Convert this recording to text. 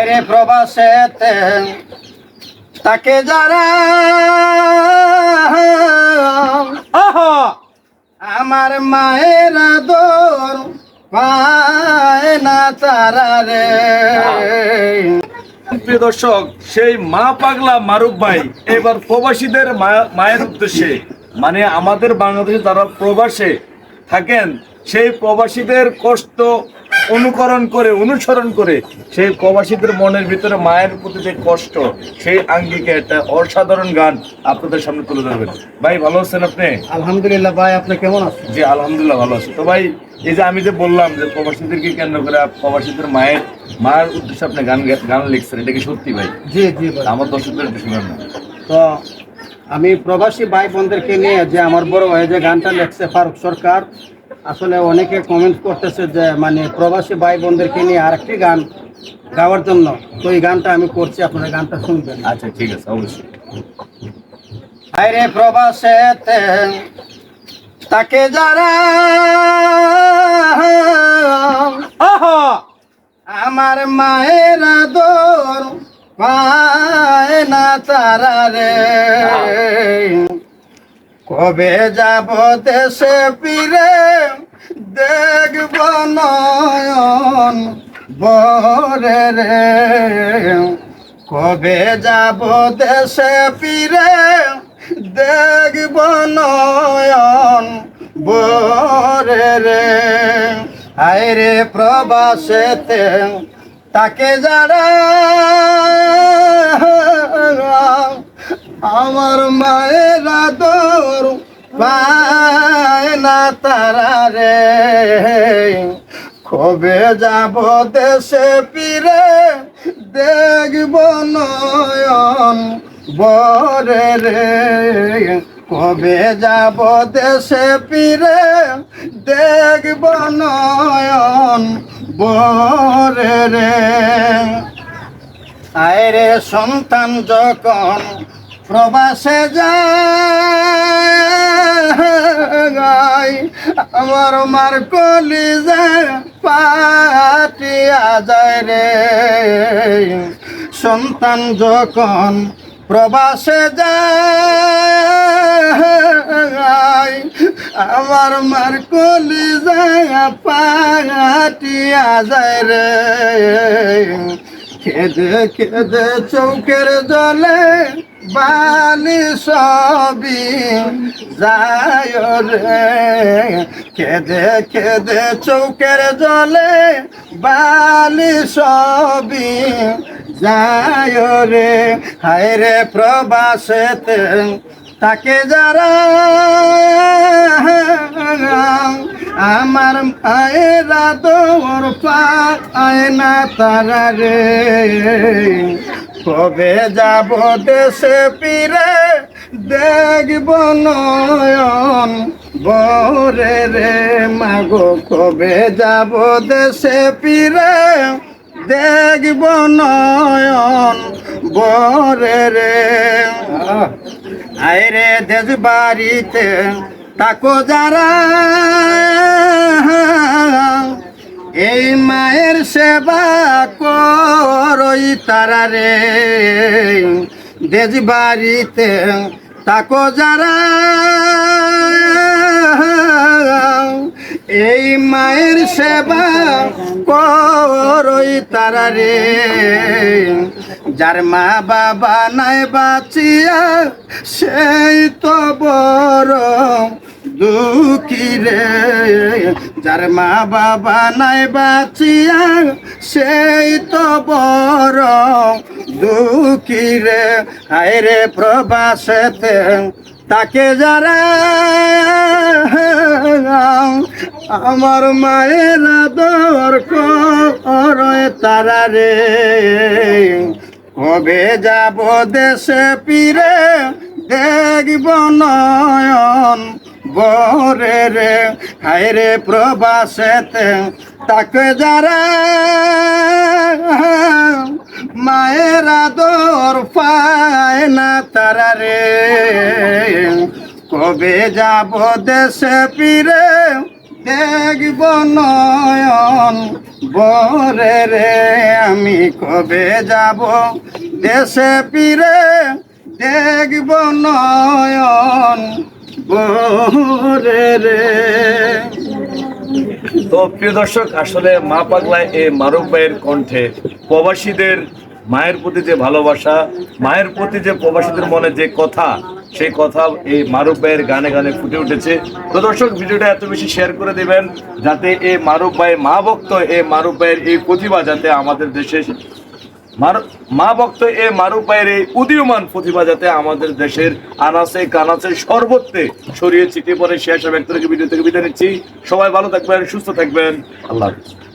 আইরে প্রবাসেতে তাকে যারা আমার মায়ের আদর পায় না তারা রে। প্রিয় দর্শক সেই মা পাগলা মারুফ ভাই এবার প্রবাসীদের মায়ের উদ্দেশ্যে মানে আমাদের বাংলাদেশে যারা প্রবাসে থাকেন সেই প্রবাসীদের কষ্ট অনুকরণ করে অনুসরণ করে সেই প্রবাসীদের মনের ভিতরে মায়ের প্রতি যে কষ্ট সেই আঙ্গিকে একটা অসাধারণ গান আপনাদের সামনে তুলে ধরবেন। ভাই ভালো আছেন আপনি? আলহামদুলিল্লাহ ভাই আপনি কেমন আছেন? জি আলহামদুলিল্লাহ ভালো আছি। তো ভাই এই যে আমি যে বললাম যে প্রবাসীদেরকে কেন্দ্র করে প্রবাসীদের মায়ের মায়ের উদ্দেশ্যে আপনি গান গান লিখছেন এটা কি সত্যি ভাই? জি জি ভাই। আমার দর্শকদের শোনান না। তো আমি প্রবাসী ভাই বোনদেরকে নিয়ে যে আমার বড় ভাই যে গানটা লেখছে ফারুক সরকার আসলে অনেকে কমেন্ট করতেছে যে মানে প্রবাসী ভাই বোনদেরকে নিয়ে আরেকটি গান গাওয়ার জন্য। তো এই গানটা আমি করছি আপনারা গানটা শুনবেন। আচ্ছা ঠিক আছে অবশ্যই। আরে প্রবাসেতে তাকে যারা আহা! আমার মায়ের আদর পায় না তারা রে। কবে যাব দেশে পিরে দেখব নয়ন বরে রে? কবে যাব দেশে পিরে দেখব নয়ন বরে রে? আয় রে প্রবাসেতে তাকে যারা আমার মায়ের আদর পায় না তারা রে। কবে যাব দেশে ফিরে দেখব নয়ন বরে রে। কবে যাব দেশে ফিরে দেখব নয়ন বরে রে। আয়রে সন্তান যখন প্রবাসে যায় আমার মার কলি পাটিয়া যায় রে। সন্তান যখন প্রবাসে যায় আমার মার কলি যায় পাটিয়া যায় রে। খেদে খেদে চৌকের জলে বালি সবি যায় রে। খেদে খেদে চৌকের জলে বালি সবই যায় রে। হায় রে প্রবাসেতে তাকে যারা আমার মায়ের আদর পায় না তারা রে। কবে যাব দেশে ফিরে? দেখব নয়ন বরে রে। মাগো, কবে যাব দেশে ফিরে? দেখব নয়ন বরে রে। আইরে দেশ বাড়িতে তাকো যারা। এই মায়ের সেবা করই তারা রে। দেশ বাড়িতে তাকো যারা। এই মায়ের সেবা করই তারা রে। যার মা বাবা নাই বাঁচিয়া, সেই তো বড় দুঃখী রে। যার মা বাবা নাই বাঁচিয়া, সেই তো বড় দুঃখী রে। হায় রে প্রবাসেতে তাকে যারা আমার মায়ের আদর করে তারা রে। কবে যাব দেশে ফিরে দেখব নয়ন বরে রে, হায় রে প্রবাসেতে, তাকে যারা মায়ের আদর পায় না, তারা রে, কবে যাব দেশে ফিরে, দেখব নয়ন বরে রে, আমি কবে যাব দেশে ফিরে, দেখব নয়ন তো প্রিয় দর্শক, আসলে মা পাগলায় এই মারুফ ভাইয়ের কণ্ঠে প্রবাসীদের মায়ের প্রতি যে ভালোবাসা, মায়ের প্রতি যে প্রবাসীদের মনে যে কথা, সেই কথা এই মারুফ ভাইয়ের গানে গানে ফুটে উঠেছে। তো দর্শক, ভিডিওটা এত বেশি শেয়ার করে দিবেন যাতে এই মারুফ ভাই মা ভক্ত এই মারুফ ভাইয়ের এই প্রতিভা যাতে আমাদের দেশে মা ভক্ত এ মারুফ ভাইয়ের এই উদীয়মান প্রতিভা যাতে আমাদের দেশের আনাচে কানাচে সর্বত্রে ছড়িয়ে ছিটিয়ে পড়ে, শেষ ব্যক্তি থেকে ভিডিও থেকে বিদায় নিচ্ছি। সবাই ভালো থাকবেন, সুস্থ থাকবেন। আল্লাহ হাফিজ।